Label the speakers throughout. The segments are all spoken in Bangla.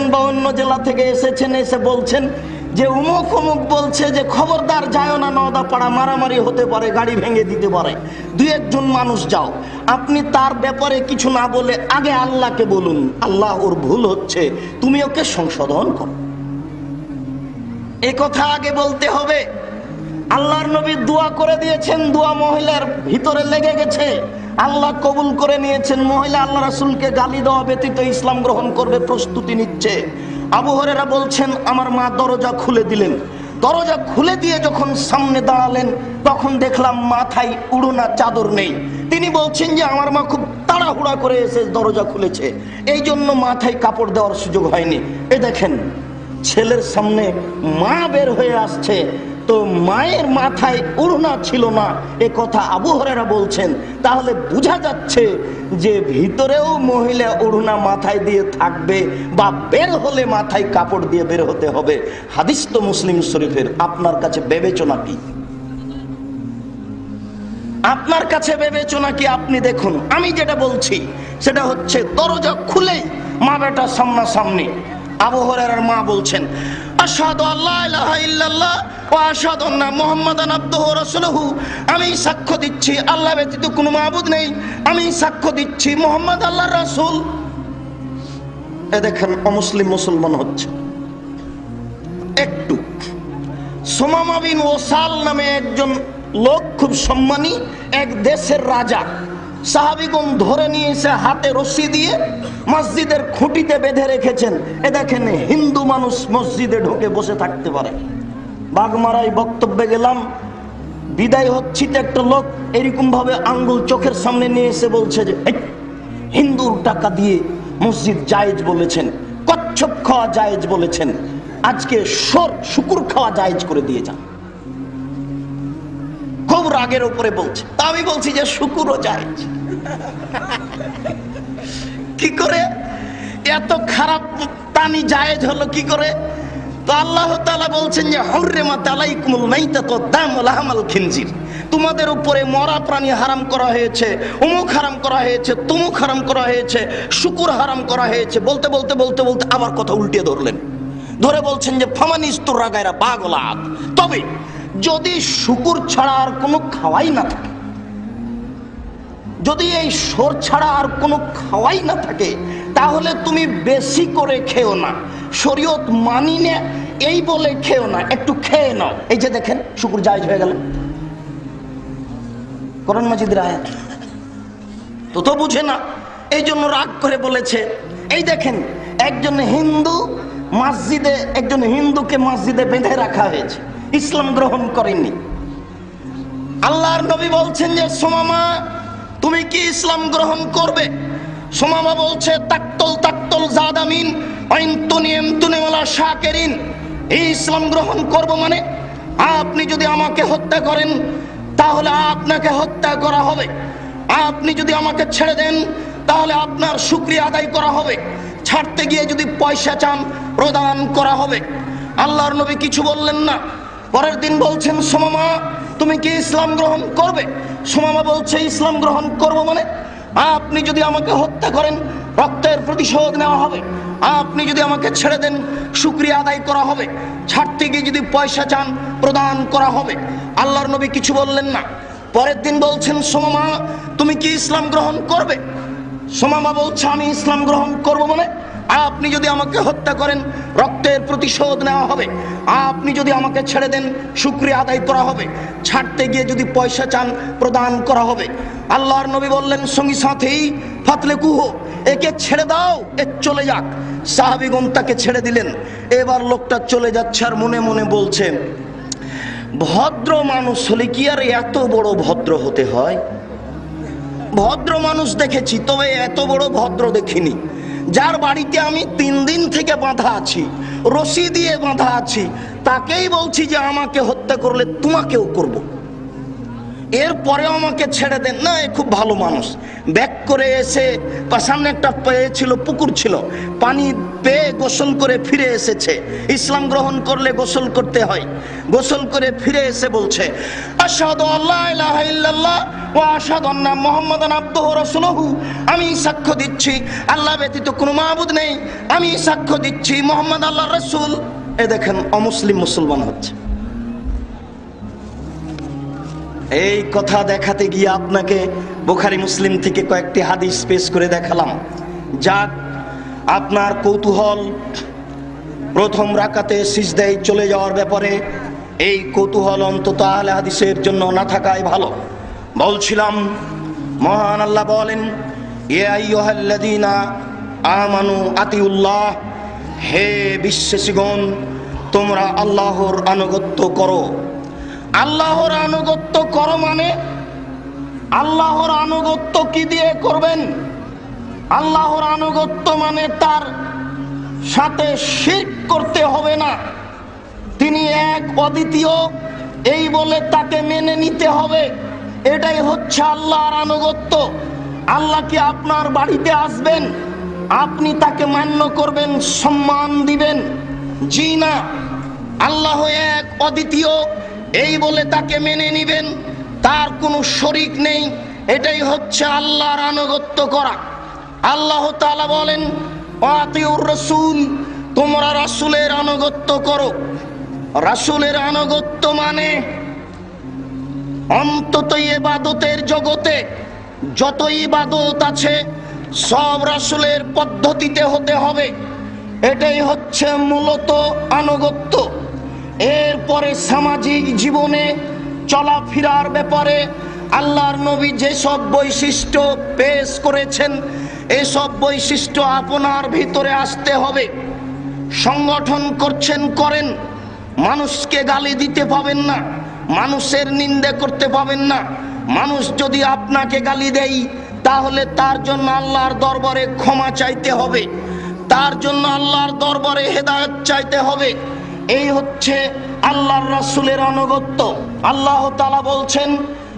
Speaker 1: এসেছেন বা অন্য জেলা থেকে এসেছেন, এসে বলছেন যে উমুক উমুক বলছে যে খবরদার যায় না নদা পাড়া মারামারি হতে পারে, গাড়ি ভেঙে দিতে পারে। দু একজন মানুষ যাও, আপনি তার ব্যাপারে কিছু না বলে আগে আল্লাহকে বলুন, আল্লাহ ওর ভুল হচ্ছে, তুমি ওকে সংশোধন করো। এ কথা আগে বলতে হবে। আল্লাহর নবী দোয়া করে দিয়েছেন, দোয়া মহিলার ভিতরে লেগে গেছে। আল্লাহ কবুল করে নিয়েছেন, মহিলা আল্লাহ রাসূলকে গালি দেওয়া ব্যতীত ইসলাম গ্রহণ করবে, প্রস্তুতি নিচ্ছে। আবু হরেরা বলছেন, আমার মা দরজা খুলে দিলেন। দরজা খুলে দিয়ে যখন সামনে দাঁড়ালেন, তখন দেখলাম মাথায় উড়োনা চাদর নেই। তিনি বলছেন যে, আমার মা খুব তাড়াহুড়া করে এসে দরজা খুলেছে। এই জন্য মাথায় কাপড় দেওয়ার সুযোগ হয়নি। এ দেখেন, ছেলের সামনে মা বের হয়ে আসছে। তো মায়ের মাথায় উড়না ছিল না, এ কথা আবু হরেরা বলছেন। তাহলে বোঝা যাচ্ছে যে ভিতরেও মহিলা উড়না মাথায় দিয়ে থাকবে বা বের হলে মাথায় কাপড় দিয়ে বের হতে হবে। হাদিস তো মুসলিম শরীফের। আপনার কাছে বিবেচনা কি? আপনার কাছে বিবেচনা কি? আপনি দেখুন, আমি যেটা বলছি, সেটা হচ্ছে দরজা খুলেই মা বেটা সামনাসামনি। আবু হরেরার মা বলছেন আল্লাহ ইল্লাল্লাহ আমি সাক্ষ্য দিচ্ছি, আল্লাহ ব্যতীত কোনো মাবুদ নেই। আমি সাক্ষ্য দিচ্ছি মুহাম্মদ আল্লাহর রাসূল। এ দেখেন, অমুসলিম মুসলমান হচ্ছে। একটু। সোমামা বিন ওসাল নামে একজন লোক খুব সম্মানী, এক দেশের রাজা। সাহাবিগণ ধরে নিয়ে এসে হাতে রশি দিয়ে মসজিদের খুঁটিতে বেঁধে রেখেছেন। এ দেখেন হিন্দু মানুষ মসজিদে ঢুকে বসে থাকতে পারে। বাগমারাই বক্তব্যে গেলাম বিদায় হচ্ছি তো একটা লোক এরকম ভাবে আঙ্গুল চোখের সামনে নিয়ে এসে বলছে যে "এই, হিন্দুর টাকা দিয়ে মসজিদ জায়েজ বলেছেন কচ্ছপ খাওয়া জায়েজ বলেছেন আজকে সর শুকুর খাওয়া জায়েজ করে দিয়ে যান। খুব রাগের উপরে বলছে। তা আমি বলছি যে শুকুরও জায়েজ। কি করে? এত খারাপ পানি জায়েজ হলো কি করে? তো আল্লাহ তাআলা বলছেন যে, হুররিমাত আলাইকুমুল মাইতাতু দাম লাহমাল খিনজির। তোমাদের উপরে মরা প্রাণী হারাম করা হয়েছে অমুক হারাম করা হয়েছে, তুমুক হারাম করা হয়েছে, শুকুর হারাম করা হয়েছে। বলতে বলতে বলতে বলতে আবার কথা উল্টিয়ে ধরলেন। ধরে বলছেন যে ফামানিস্তুর রাগায়রা পাগলাত তবে যদি শুকুর ছাড়া আর কোনো খাওয়াই না থাকে যদি এই সোর ছাড়া আর কোনো খাওয়াই না থাকে, তাহলে তুমি বেশি করে খেও না। শরীয়ত মানি নে, এই বলে খেও না। একটু খেয়ে নাও। এই যে দেখেন, শুকুর জায়জ হয়ে গেল। করণ মাজিদের আয়াত। তো তো বুঝে না, এই জন্য রাগ করে বলেছে। এই দেখেন, একজন হিন্দু মসজিদে, একজন হিন্দুকে মসজিদে বেঁধে রাখা হয়েছে। ইসলাম গ্রহণ করেননি আল্লাহর নবী বলছেন যে, সোমামা তুমি কি ইসলাম গ্রহণ করবে? সোমামা বলছে, তাক্তল তাক্তল জাদামিন অইন্তুনিয়ম তুনিওয়ালা শাকেরিন। এই ইসলাম গ্রহণ করব মানে আপনি যদি আমাকে হত্যা করেন, তাহলে আপনাকে হত্যা করা হবে। আপনি যদি আমাকে ছেড়ে দেন, তাহলে আপনার শুক্রিয়া আদায় করা হবে। ছাড়তে গিয়ে যদি পয়সা চান, প্রদান করা হবে। আল্লাহর নবী কিছু বললেন না। পরের দিন বলছেন, সোমামা তুমি কি ইসলাম গ্রহণ করবে? সোমামা বলছে, ইসলাম গ্রহণ করব মানে? আপনি যদি আমাকে হত্যা করেন, রক্তের প্রতিশোধ নেওয়া হবে। আপনি যদি আমাকে ছেড়ে দেন শুক্রিয়া আদায় করা হবে। ছাড়তে গিয়ে যদি পয়সা চান, প্রদান করা হবে। আল্লাহর নবী কিছু বললেন না। পরের দিন বলছেন, সোমামা, তুমি কি ইসলাম গ্রহণ করবে? সোমামা বলছে, আমি ইসলাম গ্রহণ করব মানে? আপনি যদি আমাকে হত্যা করেন, রক্তের প্রতিশোধ নেওয়া হবে। আপনি যদি আমাকে ছেড়ে দেন, শুক্রিয়া আদায় করা হবে। ছাড়তে গিয়ে যদি পয়সা চান, প্রদান করা হবে। আল্লাহর নবী বললেন, সঙ্গী সাথেই ফাতলে কুহো, একে ছেড়ে দাও, এ চলে যাক। সাহাবিগণ তাকে ছেড়ে দিলেন। এবার লোকটা চলে যাচ্ছে আর মনে মনে বলছে, ভদ্র মানুষ হলে কি আর এত বড় ভদ্র হতে হয়? ভদ্র মানুষ দেখেছি, তবে এত বড় ভদ্র দেখিনি। যার বাড়িতে আমি তিন দিন থেকে বাঁধা আছি, রশি দিয়ে বাঁধা আছি, তাকেই বলছি যে আমাকে হত্যা করলে তোমাকেও করব। এরপরেও আমাকে ছেড়ে দেন। না, এ খুব ভালো মানুষ। ব্যাক করে এসে সামনে একটা পেয়ে ছিল, পুকুর ছিল। পানি পেয়ে গোসল করে ফিরে এসেছে। ইসলাম গ্রহণ করলে গোসল করতে হয়। গোসল করে ফিরে এসে বলছে, আশহাদু আল্লাহ ইল্লাল্লাহ ওয়া আশহাদু আন্না মুহাম্মাদান আবদুহু রাসূলুহু। আমি সাক্ষ্য দিচ্ছি, আল্লাহ ব্যতীত কোনো মাবুদ নেই। আমি সাক্ষ্য দিচ্ছি, মোহাম্মদ আল্লাহ রাসূল। এ দেখেন, অমুসলিম মুসলমান হচ্ছে। এই কথা দেখাতে গিয়ে আপনাকে বোখারি মুসলিম থেকে কয়েকটি হাদিস পেশ করে দেখালাম। যাক, আপনার কৌতূহল প্রথম রাকাতে সিজদায় চলে যাওয়ার ব্যাপারে এই কৌতূহল অন্তত আহলে হাদিসের জন্য না থাকাই ভালো। বলছিলাম, মহান আল্লাহ বলেন এ আইয়ুহাল্লাযীনা আমানু আতিউল্লাহ, হে বিশ্বাসীগণ, তোমরা আল্লাহর আনুগত্য করো। আল্লাহর আনুগত্য করো মানে? আল্লাহর আনুগত্য কি দিয়ে করবেন? আল্লাহর আনুগত্য মানে তার সাথে শির করতে হবে না। তিনি এক অদ্বিতীয়, এই বলে তাকে মেনে নিতে হবে। এটাই হচ্ছে আল্লাহর আনুগত্য। আল্লাহ কি আপনার বাড়িতে আসবেন? আপনি তাকে মান্য করবেন, সম্মান দিবেন। জি না। আল্লাহ এক অদ্বিতীয় এই বলে তাকে মেনে নিবেন। তার কোনো শরিক নেই। এটাই হচ্ছে আল্লাহর আনুগত্য করা। আল্লাহ তাআলা বলেন রসুল, তোমরা রাসূলের আনুগত্য করো। রাসুলের আনুগত্য মানে অন্তত ইবাদতের জগতে যত ইবাদত আছে, সব রাসূলের পদ্ধতিতে হতে হবে। এটাই হচ্ছে মূলত আনুগত্য। এরপরে সামাজিক জীবনে চলাফেরার ব্যাপারে আল্লাহর নবী যেসব বৈশিষ্ট্য পেশ করেছেন, এসব বৈশিষ্ট্য আপনার ভিতরে আসতে হবে। সংগঠন করছেন, করেন। মানুষকে গালি দিতে পাবেন না, মানুষের নিন্দে করতে পাবেন না। মানুষ যদি আপনাকে গালি দেয়, তাহলে তার জন্য আল্লাহর দরবারে ক্ষমা চাইতে হবে। তার জন্য আল্লাহর দরবারে হেদায়ত চাইতে হবে। এই হচ্ছে আল্লাহর রাসূলের আনুগত্য। আল্লাহ তালা বলছেন,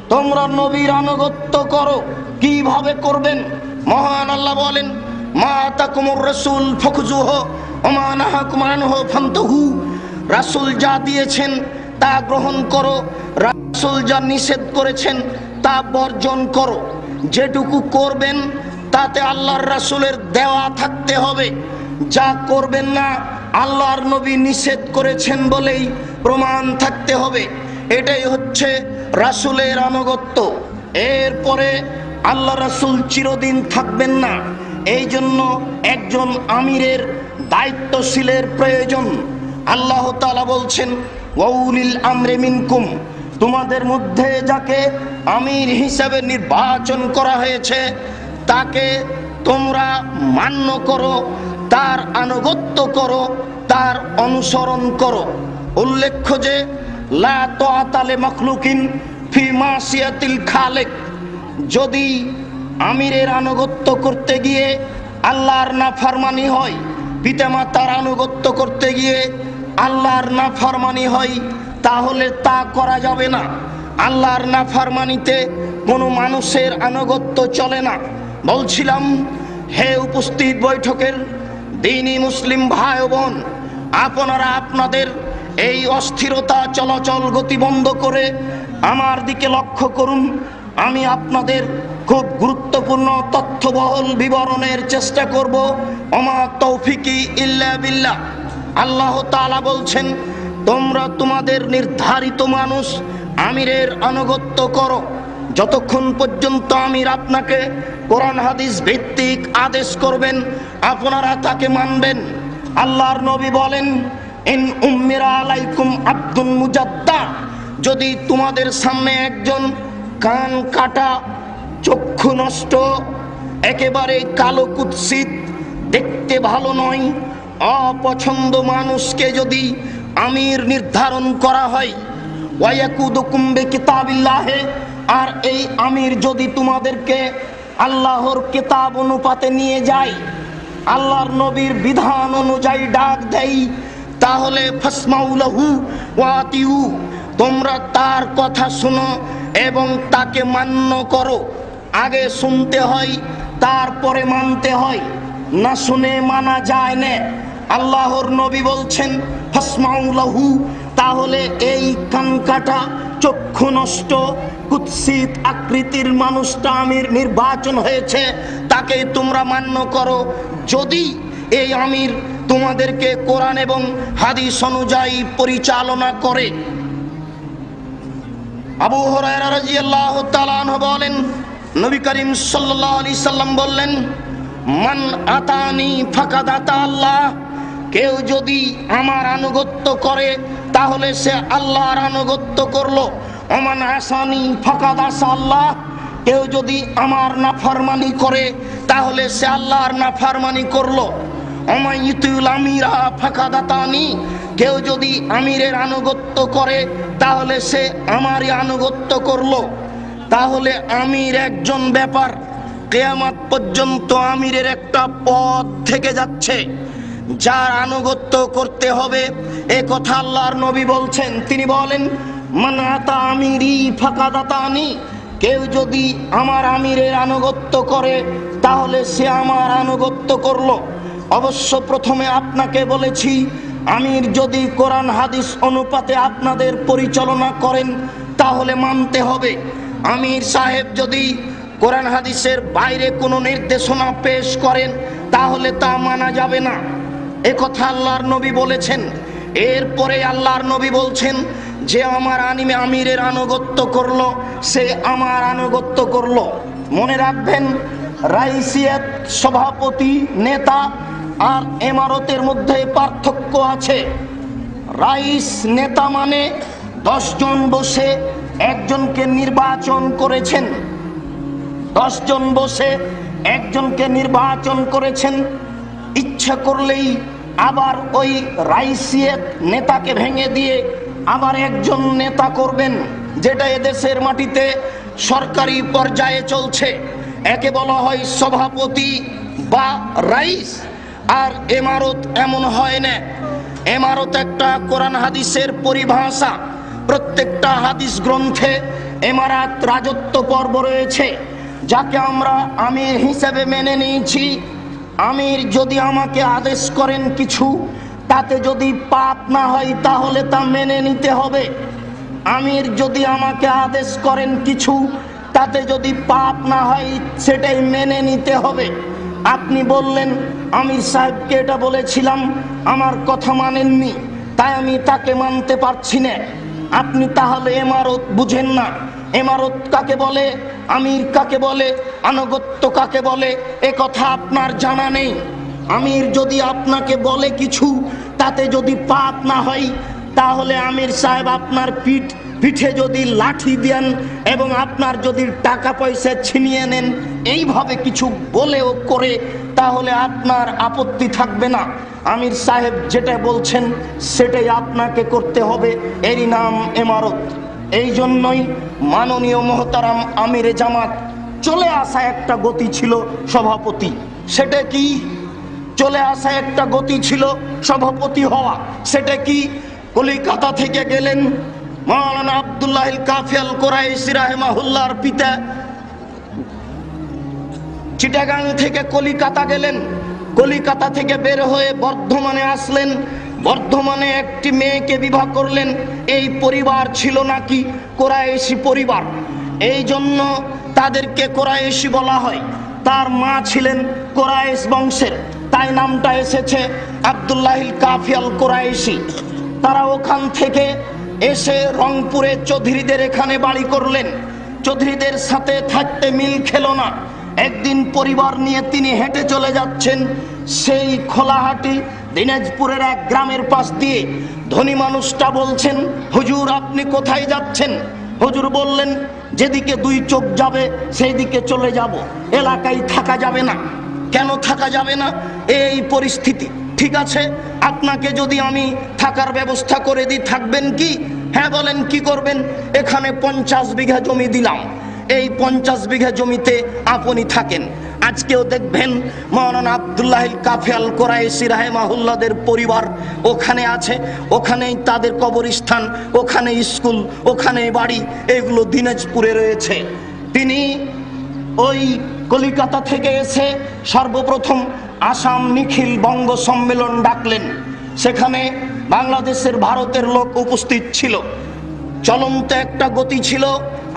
Speaker 1: তোমরা নবীর আনুগত্য করো। কীভাবে করবেন? মহান আল্লাহ বলেন, মা তাকুমুর রাসূল ফখজুহ ওমা নাহাকুম আনহু ফান্তহু। রাসূল যা দিয়েছেন, তা গ্রহণ করো। রাসূল যা নিষেধ করেছেন, তা বর্জন করো। যেটুকু করবেন, তাতে আল্লাহর রাসূলের দেওয়া থাকতে হবে। যা করবেন না আল্লাহর নবী নিষেধ করেছেন বলেই প্রমাণ থাকতে হবে। এটাই হচ্ছে রাসূলের আনুগত্য। এরপরে আল্লাহ রাসূল চিরদিন থাকবেন না। এই জন্য একজন আমিরের দায়িত্বশীলের প্রয়োজন। আল্লাহ তালা বলছেন, ওয়াউলিল আমরে মিনকুম। তোমাদের মধ্যে যাকে আমির হিসাবে নির্বাচন করা হয়েছে, তাকে তোমরা মান্য করো। তার আনুগত্য করো, তার অনুসরণ করো। উল্লেখ্য যে ফি খালেক। যদি আমিরের আনুগত্য করতে গিয়ে আল্লাহর নাফরমানি হয়, পিতামাতার আনুগত্য করতে গিয়ে আল্লাহর নাফরমানি হয়, তাহলে তা করা যাবে না। আল্লাহর নাফরমানিতে কোনো মানুষের আনুগত্য চলে না। বলছিলাম, হে উপস্থিত বৈঠকের দিনী মুসলিম ভাই বোন, আপনারা আপনাদের এই অস্থিরতা চলাচল গতি বন্ধ করে আমার দিকে লক্ষ্য করুন। আমি আপনাদের খুব গুরুত্বপূর্ণ তথ্যবহল বিবরণের চেষ্টা করব। অমা তৌফিকি ইল্লা বিল্লাহ। আল্লাহ তাআলা বলছেন, তোমরা তোমাদের নির্ধারিত মানুষ আমিরের আনুগত্য করো। যতক্ষণ পর্যন্ত আমির আপনাকে কোরআন, হাদিস ভিত্তিক আদেশ করবেন, আপনারা তাকে মানবেন। আল্লাহর নবী বলেন, ইন উম্মিরা আলাইকুম আব্দুল মুজাদ্দা। যদি তোমাদের সামনে একজন কান কাটা, চক্ষু নষ্ট, একেবারে কালো কুৎসিত, দেখতে ভালো নয়, অপছন্দ মানুষকে যদি আমির নির্ধারণ করা হয় ওয়াকুদুকুম বিকিতাবিল্লাহে আর এই আমির যদি তোমাদেরকে আল্লাহর কিতাব অনুপাতে নিয়ে যায়, আল্লাহর নবীর বিধান অনুযায়ী ডাক দেয় তাহলে ফাসমাউলাহু ওয়াতিউ, তোমরা তার কথা শোনো এবং তাকে মান্য করো। আগে শুনতে হয়, তারপরে মানতে হয়। না শুনে মানা যায় না। আল্লাহর নবী বলছেন, ফসমাউলাহু তাহলে এই কানকাটা চক্ষু নষ্ট, কুৎসিত আকৃতির মানুষটা আমির নির্বাচন হয়েছে, তাকে তোমরা মান্য করো। যদি এই আমির তোমাদেরকে কোরআন এবং হাদিস অনুযায়ী পরিচালনা করে। আবু বলেন, নবী করিম আলাইহি সাল্লাম বললেন, মান আতানি ফাকাদ আতা আল্লাহ, কেউ যদি আমার আনুগত্য করে তাহলে সে আল্লাহর আনুগত্য করল। ওমান আসানি ফাঁকা আসা আল্লাহ। কেউ যদি আমার নাফরমানি করে, তাহলে সে আল্লাহর নাফরমানি করল। আমিরা ফাঁকাদাতানি। কেউ যদি আমিরের আনুগত্য করে, তাহলে সে আমারই আনুগত্য করল। তাহলে আমির একজন ব্যাপার। কেয়ামাত পর্যন্ত আমিরের একটা পথ থেকে যাচ্ছে। যার আনুগত্য করতে হবে। এ কথা আল্লাহর নবী বলছেন। তিনি বলেন মানাতা আমিরি ফাঁকাদাতানি। কেউ যদি আমার আমিরের আনুগত্য করে, তাহলে সে আমার আনুগত্য করল। অবশ্য প্রথমে আপনাকে বলেছি, আমির যদি কোরআন, হাদিস অনুপাতে আপনাদের পরিচালনা করেন, তাহলে মানতে হবে। আমির সাহেব যদি কোরআন, হাদিসের বাইরে কোনো নির্দেশনা পেশ করেন, তাহলে তা মানা যাবে না। এ কথা আল্লাহর নবী বলেছেন। এরপরে আল্লাহর নবী বলছেন যে, আমার আনিমে আমিরের আনুগত্য করল, সে আমার আনুগত্য করল। মনে রাখবেন রাইসিয়াত সভাপতি, নেতা আর এমারতের মধ্যে পার্থক্য আছে। রাইস নেতা মানে দশজন বসে একজনকে নির্বাচন করেছেন। দশজন বসে একজনকে নির্বাচন করেছেন। ইচ্ছা করলেই আবার ওই রাইসিয়েত নেতাকে ভেঙে দিয়ে আবার একজন নেতা করবেন, যেটা এদেশের মাটিতে সরকারি পর্যায়ে চলছে। একে বলা হয় সভাপতি বা রাইস, আর এমারত এমন হয় না। এমারত একটা কোরআন হাদিসের পরিভাষা। প্রত্যেকটা হাদিস গ্রন্থে এমারাত রাজত্ব পর্ব রয়েছে, যাকে আমরা আমির হিসেবে মেনে নিয়েছি। আমির যদি আমাকে আদেশ করেন কিছু, তাতে যদি পাপ না হয়, তাহলে তা মেনে নিতে হবে। আমির যদি আমাকে আদেশ করেন কিছু, তাতে যদি পাপ না হয়, সেটাই মেনে নিতে হবে। আপনি বললেন, আমির সাহেবকে এটা বলেছিলাম, আমার কথা মানেননি, তাই আমি তাকে মানতে পারছি না। আপনি তাহলে এমারত বুঝেন না। এমারত কাকে বলে, আমির কাকে বলে, আনুগত্য কাকে বলে, এ কথা আপনার জানা নেই। আমির যদি আপনাকে বলে কিছু, তাতে যদি পাপ না হয়, তাহলে আমির সাহেব আপনার পিঠ, পিঠে যদি লাঠি দেন এবং আপনার যদি টাকা পয়সা ছিনিয়ে নেন, এইভাবে কিছু বলেও করে, তাহলে আপনার আপত্তি থাকবে না। আমির সাহেব যেটা বলছেন, সেটাই আপনাকে করতে হবে। এরই নাম এমারত। এই জন্যই মাননীয় মহতারাম আমিরে জামাত চলে আসা একটা গতি ছিল সভাপতি। সেটা কি? চলে আসা একটা গতি ছিল সভাপতি হওয়া। সেটা কি? কলিকাতা থেকে গেলেন মৌলানা আবদুল্লাহ কাফিয়াল কোরাইশি রাহেমাহুল্লাহর পিতা। চিটাগাং থেকে কলিকাতা গেলেন। কলিকাতা থেকে বের হয়ে বর্ধমানে আসলেন। বর্ধমানে একটি মেয়েকে বিবাহ করলেন। এই পরিবার ছিল নাকি কোরাইশি পরিবার? এই জন্য তাদেরকে কোরাইশি বলা হয়। তার মা ছিলেন কোরাইশ বংশের, তাই নামটা এসেছে আবদুল্লাহিল কাফিয়াল কোরাইশি তারা ওখান থেকে এসে রংপুরে চৌধুরীদের এখানে বাড়ি করলেন। চৌধুরীদের সাথে থাকতে মিল খেলো না। একদিন পরিবার নিয়ে তিনি হেঁটে চলে যাচ্ছেন সেই খোলাহাটি দিনাজপুরের এক গ্রামের পাশ দিয়ে ধনী মানুষটা বলছেন, হুজুর, আপনি কোথায় যাচ্ছেন? হুজুর বললেন, যেদিকে দুই চোখ যাবে সেই দিকে চলে যাব। এলাকায় থাকা যাবে না। কেন থাকা যাবে না? এই পরিস্থিতি। ঠিক আছে, আপনাকে যদি আমি থাকার ব্যবস্থা করে দিই, থাকবেন কি? হ্যাঁ বলেন, কি করবেন? এখানে পঞ্চাশ বিঘা জমি দিলাম। এই পঞ্চাশ বিঘা জমিতে আপনি থাকেন। আজকেও দেখবেন মৌলানা আবদুল্লাহ কাফিয়াল কোরাইশি রাহেমাহুল্লাদের পরিবার ওখানে আছে, ওখানেই তাদের কবরস্থান ওখানে স্কুল ওখানে বাড়ি, এগুলো দিনাজপুরে রয়েছে। তিনি ওই কলিকাতা থেকে এসে সর্বপ্রথম আসাম নিখিল বঙ্গ সম্মেলন ডাকলেন। সেখানে বাংলাদেশের ভারতের লোক উপস্থিত ছিল। চলন্ত একটা গতি ছিল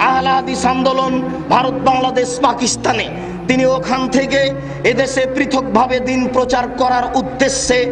Speaker 1: আহলা হাদিস আন্দোলন ভারত বাংলাদেশ পাকিস্তানে তিনি ওখান থেকে এদেশে পৃথকভাবে দিন প্রচার করার উদ্দেশ্যে